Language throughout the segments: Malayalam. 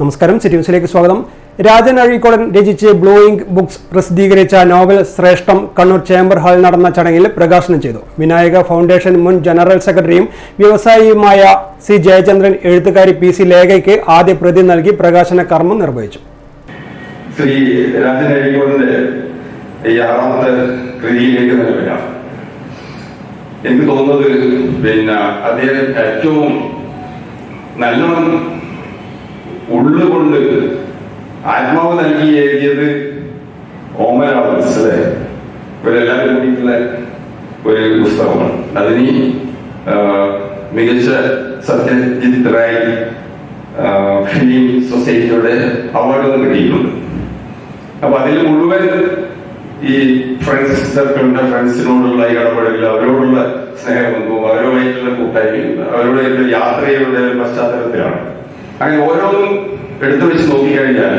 നമസ്കാരം. സിറ്റി ന്യൂസിലേക്ക് സ്വാഗതം. രാജൻ അഴീക്കോടൻ രചിച്ച് ബ്ലൂയിങ് ബുക്സ് പ്രസിദ്ധീകരിച്ച നോവൽ ശ്രേഷ്ഠം കണ്ണൂർ ചേംബർ ഹാളിൽ നടന്ന ചടങ്ങിൽ പ്രകാശനം ചെയ്തു. വിനായക ഫൗണ്ടേഷൻ മുൻ ജനറൽ സെക്രട്ടറിയും വ്യവസായിയുമായ സി ജയചന്ദ്രൻ എഴുത്തുകാരി പി സി ലേഖയ്ക്ക് ആദ്യ പ്രതി നൽകി പ്രകാശന കർമ്മം നിർവഹിച്ചു. ശ്രീ ഈ എനിക്ക് തോന്നുന്നത് പിന്നെ അദ്ദേഹം ഏറ്റവും നല്ലോണം ഉള്ളുകൊണ്ട് ആത്മാവ് നൽകി എഴുതിയത് ഓമനാണ് മനസ്സിലായി? ഇവരെല്ലാവരും കൂടിയിട്ടുള്ള ഒരു പുസ്തകമാണ്. അതിന് മികച്ച സത്യജിത് റായ് ഫിലിം സൊസൈറ്റിയുടെ അവാർഡ് കിട്ടിയിട്ടുണ്ട്. അപ്പൊ അതിൽ മുഴുവൻ ഈ ഫ്രണ്ട്സ് സർക്കിളിന്റെ ഫ്രണ്ട്സിനോടുള്ള ഇടപെടൽ അവരോടുള്ള സ്നേഹബന്ധവും അവരുമായിട്ടുള്ള കൂട്ടായ്മയും അവരുമായിട്ടുള്ള യാത്രയുടെ പശ്ചാത്തലത്തിലാണ്. അങ്ങനെ ഓരോന്നും എടുത്തു വെച്ച് നോക്കിക്കഴിഞ്ഞാൽ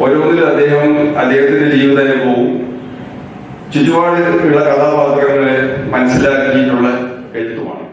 ഓരോന്നിലും അദ്ദേഹം അദ്ദേഹത്തിന്റെ ജീവിതാനുഭവവും അനുഭവവും ഉള്ള കഥാപാത്രങ്ങളെ മനസ്സിലാക്കിയിട്ടുള്ള എഴുത്തുമാണ്.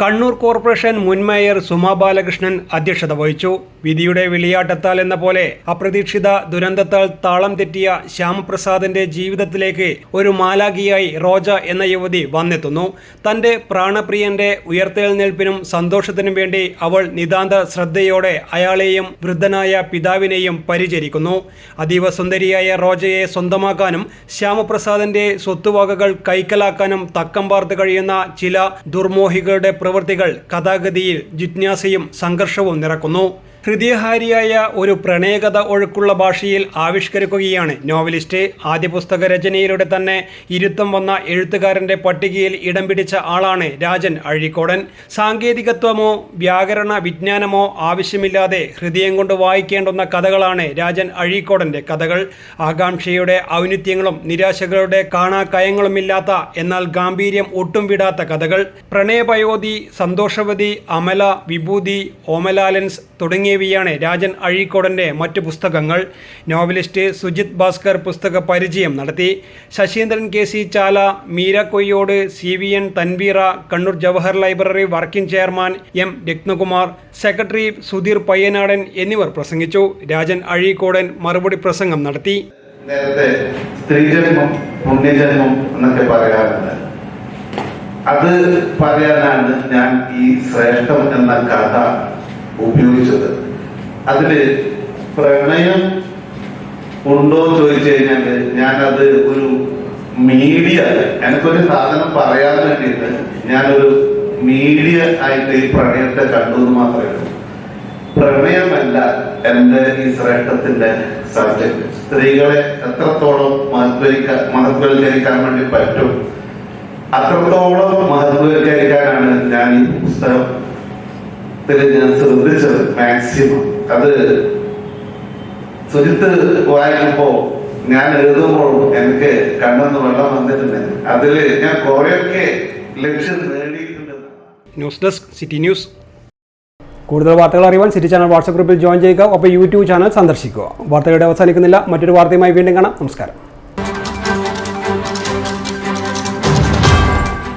കണ്ണൂർ കോർപ്പറേഷൻ മുൻ മേയർ സുമാ ബാലകൃഷ്ണൻ അധ്യക്ഷത വഹിച്ചു. വിധിയുടെ വിളിയാട്ടത്താൽ എന്ന പോലെ അപ്രതീക്ഷിത ദുരന്തത്താൽ താളം തെറ്റിയ ശ്യാമപ്രസാദിന്റെ ജീവിതത്തിലേക്ക് ഒരു മാലാഖിയായി റോജ എന്ന യുവതി വന്നെത്തുന്നു. തന്റെ പ്രാണപ്രിയന്റെ ഉയർത്തെഴുന്നേൽപ്പിനും സന്തോഷത്തിനും വേണ്ടി അവൾ നിതാന്ത ശ്രദ്ധയോടെ അയാളെയും വൃദ്ധനായ പിതാവിനെയും പരിചരിക്കുന്നു. അതീവ സുന്ദരിയായ റോജയെ സ്വന്തമാക്കാനും ശ്യാമപ്രസാദിന്റെ സ്വത്തുവകകൾ കൈക്കലാക്കാനും തക്കം പാർത്ത് കഴിയുന്ന ചില ദുർമോഹികളുടെ പ്രവൃത്തികൾ കഥാഗതിയിൽ ജിജ്ഞാസയും സംഘർഷവും നിറക്കുന്നു. ഹൃദയഹാരിയായ ഒരു പ്രണയകഥ ഒഴുക്കുള്ള ഭാഷയിൽ ആവിഷ്കരിക്കുകയാണ് നോവലിസ്റ്റ്. ആദ്യ പുസ്തക രചനയിലൂടെ തന്നെ ഇരുത്തം വന്ന എഴുത്തുകാരന്റെ പട്ടികയിൽ ഇടം പിടിച്ച ആളാണ് രാജൻ അഴീക്കോടൻ. സാങ്കേതികത്വമോ വ്യാകരണ വിജ്ഞാനമോ ആവശ്യമില്ലാതെ ഹൃദയം കൊണ്ട് വായിക്കേണ്ടുന്ന കഥകളാണ് രാജൻ അഴീക്കോടന്റെ കഥകൾ. ആകാംക്ഷയുടെ ഔന്നിത്യങ്ങളും നിരാശകളുടെ കാണാക്കയങ്ങളുമില്ലാത്ത എന്നാൽ ഗാംഭീര്യം ഒട്ടും വിടാത്ത കഥകൾ. പ്രണയപയോധി സന്തോഷവതി അമല വിഭൂതി ഓമലാലൻസ് തുടങ്ങിയവയാണ് രാജൻ അഴീക്കോടന്റെ മറ്റു പുസ്തകങ്ങൾ. നോവലിസ്റ്റ് സുജിത് ഭാസ്കർ പുസ്തക പരിചയം നടത്തി. Sasheendran K C Chala Meera Koyyode C V N Thanveera Kannur Jawahar library working chairman M Ratnakumar secretary Sudheer Payyanadan എന്നിവർ പ്രസംഗിച്ചു. രാജൻ അഴീക്കോടൻ മറുപടി പ്രസംഗം നടത്തി. നേരത്തെ സ്ത്രീജന്മം പുണ്യജന്മം എന്നൊക്കെ പറയാറുണ്ട്. അത് പറയാനാണ് ഞാൻ ഈ ശ്രേഷ്ഠം എന്ന കഥ ഉപയോഗിച്ചത്. അതിൽ പ്രണയം ഉണ്ടോ ചോദിച്ചു കഴിഞ്ഞാൽ ഞാനത് ഒരു മീഡിയ എനിക്കൊരു സാധനം പറയാൻ വേണ്ടിയിട്ട് ഞാനൊരു മീഡിയ ആയിട്ട് ഈ പ്രണയത്തെ കണ്ടു എന്ന് മാത്രമേ ഉള്ളൂ. പ്രണയമല്ല എന്റെ ഈ ശ്രേഷ്ഠത്തിന്റെ സബ്ജക്ട്. സ്ത്രീകളെ എത്രത്തോളം മഹത്വരിക്കാൻ മഹത്വവൽക്കരിക്കാൻ വേണ്ടി പറ്റും അത്രത്തോളം മഹത്വവൽക്കരിക്കാനാണ് ഞാൻ ഈ പുസ്തകത്തിൽ ഞാൻ ശ്രദ്ധിച്ചത് മാക്സിമം അത് സുജിത്ത് വായിക്കുമ്പോ ഞാൻ എഴുതുമ്പോൾ എനിക്ക് കണ്ണെന്ന് വെള്ളം വന്നിട്ടുണ്ട്. അതിൽ ഞാൻ കുറെയൊക്കെ ലക്ഷ്യം നേടിയിട്ടുണ്ട്. News desk city news. കൂടുതൽ വാർത്തകൾ അറിയാൻ സിറ്റി ചാനൽ വാട്സ്ആപ്പ് ഗ്രൂപ്പിൽ ജോയിൻ ചെയ്യുക. ഒപ്പം യൂട്യൂബ് ചാനൽ സന്ദർശിക്കുക. വാർത്തകളുടെ അവസാനിക്കുന്നില്ല. മറ്റൊരു വാർത്തയുമായി വീണ്ടും കാണാം. നമസ്കാരം.